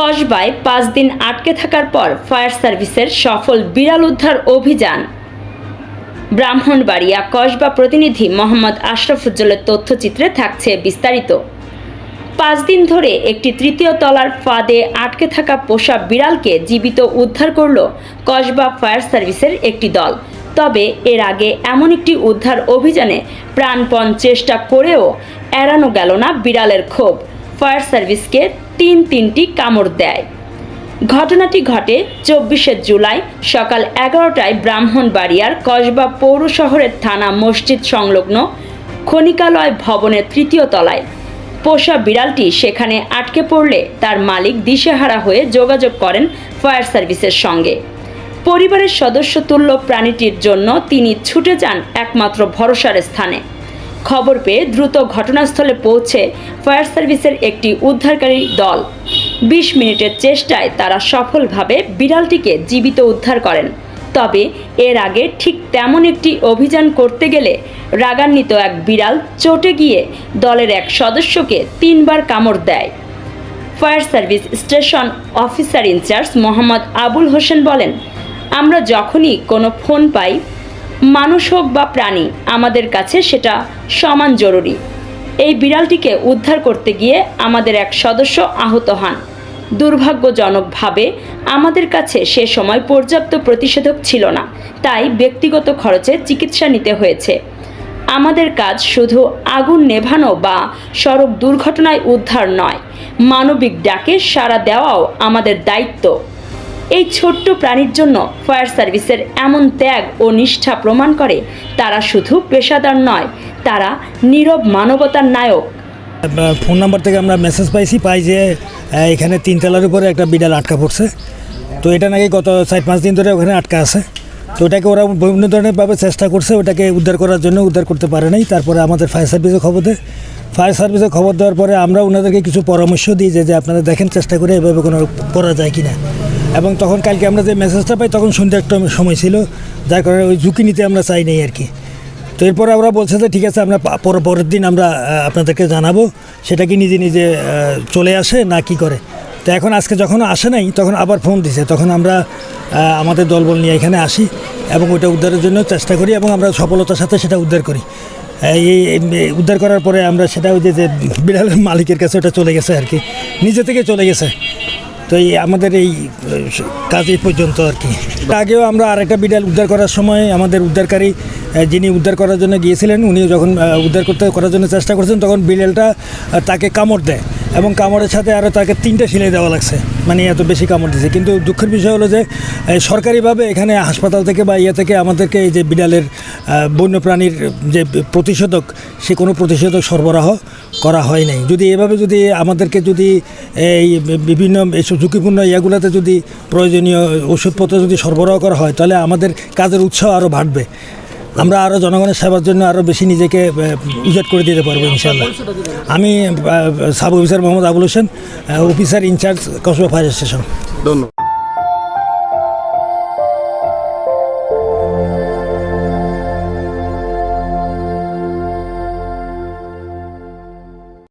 কসবায় পাঁচ দিন আটকে থাকার পর ফায়ার সার্ভিসের সফল বিড়াল উদ্ধার অভিযান। ব্রাহ্মণবাড়িয়া কসবা প্রতিনিধি মোহাম্মদ আশরাফুজ্জলের তথ্যচিত্রে থাকছে বিস্তারিত। পাঁচ দিন ধরে একটি তৃতীয় তলার ফাঁদে আটকে থাকা পোষা বিড়ালকে জীবিত উদ্ধার করল কসবা ফায়ার সার্ভিসের একটি দল। তবে এর আগে এমন একটি উদ্ধার অভিযানে প্রাণপণ চেষ্টা করেও এড়ানো গেল না বিড়ালের ক্ষোভ। ফায়ার সার্ভিসকে তিন তিনটি কামড় দেয়। ঘটনাটি ঘটে চব্বিশে জুলাই সকাল এগারোটায় ব্রাহ্মণবাড়িয়ার কসবা পৌর শহরের থানা মসজিদ সংলগ্ন খনিকালয় ভবনের তৃতীয় তলায়। পোষা বিড়ালটি সেখানে আটকে পড়লে তার মালিক দিশেহারা হয়ে যোগাযোগ করেন ফায়ার সার্ভিসের সঙ্গে। পরিবারের সদস্য তুল্য প্রাণীটির জন্য তিনি ছুটে যান একমাত্র ভরসার স্থানে। খবর পেয়ে দ্রুত ঘটনাস্থলে পৌঁছে ফায়ার সার্ভিসের একটি উদ্ধারকারী দল। বিশ মিনিটের চেষ্টায় তারা সফলভাবে বিড়ালটিকে জীবিত উদ্ধার করেন। তবে এর আগে ঠিক তেমন একটি অভিযান করতে গেলে রাগান্বিত এক বিড়াল চটে গিয়ে দলের এক সদস্যকে তিনবার কামড় দেয়। Fire service station officer in charge Mohammad Abul Hossain বলেন, আমরা যখনই কোনো ফোন পাই মানুষ হোক বা প্রাণী, আমাদের কাছে সেটা সমান জরুরি। এই বিড়ালটিকে উদ্ধার করতে গিয়ে আমাদের এক সদস্য আহত হন। দুর্ভাগ্যজনকভাবে আমাদের কাছে সে সময় পর্যাপ্ত প্রতিষেধক ছিল না, তাই ব্যক্তিগত খরচে চিকিৎসা নিতে হয়েছে। আমাদের কাজ শুধু আগুন নেভানো বা সড়ক দুর্ঘটনায় উদ্ধার নয়, মানবিক ডাকে সাড়া দেওয়াও আমাদের দায়িত্ব। এই ছোট্ট প্রাণীর জন্য ফায়ার সার্ভিসের এমন ত্যাগ ও নিষ্ঠা প্রমাণ করে তারা শুধু পেশাদার নয়, তারা নীরব মানবতার নায়ক। ফোন নাম্বার থেকে আমরা মেসেজ পাইছি, পাই যে এখানে তিনতলার উপরে একটা বিড়াল আটকা পড়ছে। তো এটা নাকি গত চার পাঁচ দিন ধরে ওখানে আটকা আছে। তো ওটাকে ওরা বিভিন্ন ধরনেরভাবে চেষ্টা করছে, ওটাকে উদ্ধার করার জন্য, উদ্ধার করতে পারে নাই। তারপরে আমাদের ফায়ার সার্ভিসে খবর দেয় ফায়ার সার্ভিসে খবর দেওয়ার পরে আমরা ওনাদেরকে কিছু পরামর্শ দিই যে আপনারা দেখেন, চেষ্টা করে এভাবে কোনো করা যায় কি না এবং তখন কালকে আমরা যে মেসেজটা পাই, তখন সন্ধ্যা একটা সময় ছিল। যার কারণে ওই ঝুঁকি নিতে আমরা চাই নাই আর কি। তো এরপরে ওরা বলছে যে, ঠিক আছে, আমরা পর- পরের দিন আমরা আপনাদেরকে জানাব। সেটা কি নিজে নিজে চলে আসে না কি করে? তো এখন আজকে যখন আসে নাই, তখন আবার ফোন দিছে। তখন আমরা আমাদের দলবল নিয়ে এখানে আসি এবং ওইটা উদ্ধারের জন্য চেষ্টা করি এবং আমরা সফলতার সাথে সেটা উদ্ধার করি। এই উদ্ধার করার পরে আমরা সেটা ওই যে বিড়ালের মালিকের কাছে ওটা চলে গেছে আর কি। নিজে থেকে চলে গেছে। তো এই আমাদের এই কাজ এই পর্যন্ত আর কি। আগেও আমরা আরেকটা বিড়াল উদ্ধার করার সময় আমাদের উদ্ধারকারী যিনি উদ্ধার করার জন্য গিয়েছিলেন উনি যখন উদ্ধার করতে, করার জন্য চেষ্টা করছেন, তখন বিড়ালটা তাকে কামড় দেয় এবং কামড়ের সাথে আরও তাকে তিনটা সিলাই দেওয়া লাগছে। মানে এত বেশি কামড় দিয়েছে। কিন্তু দুঃখের বিষয় হলো যে সরকারিভাবে এখানে হাসপাতাল থেকে বা ইয়ে থেকে আমাদেরকে এই যে বিড়ালের বন্যপ্রাণীর যে প্রতিষেধক, সে কোনো প্রতিষেধক সরবরাহ করা হয় নাই। যদি এভাবে যদি আমাদেরকে যদি এই বিভিন্ন এইসব ঝুঁকিপূর্ণ ইয়াগুলোতে যদি প্রয়োজনীয় ওষুধপত্র যদি সরবরাহ করা হয়, তাহলে আমাদের কাজের উৎসাহ আরও বাড়বে। আমরা আরও জনগণের সেবার জন্য আরও বেশি নিজেকে উজাট করে দিতে পারব ইনশাল্লাহ আমি sub officer Mohammad Abul Hossain officer in charge Kasba fire station. ধন্যবাদ।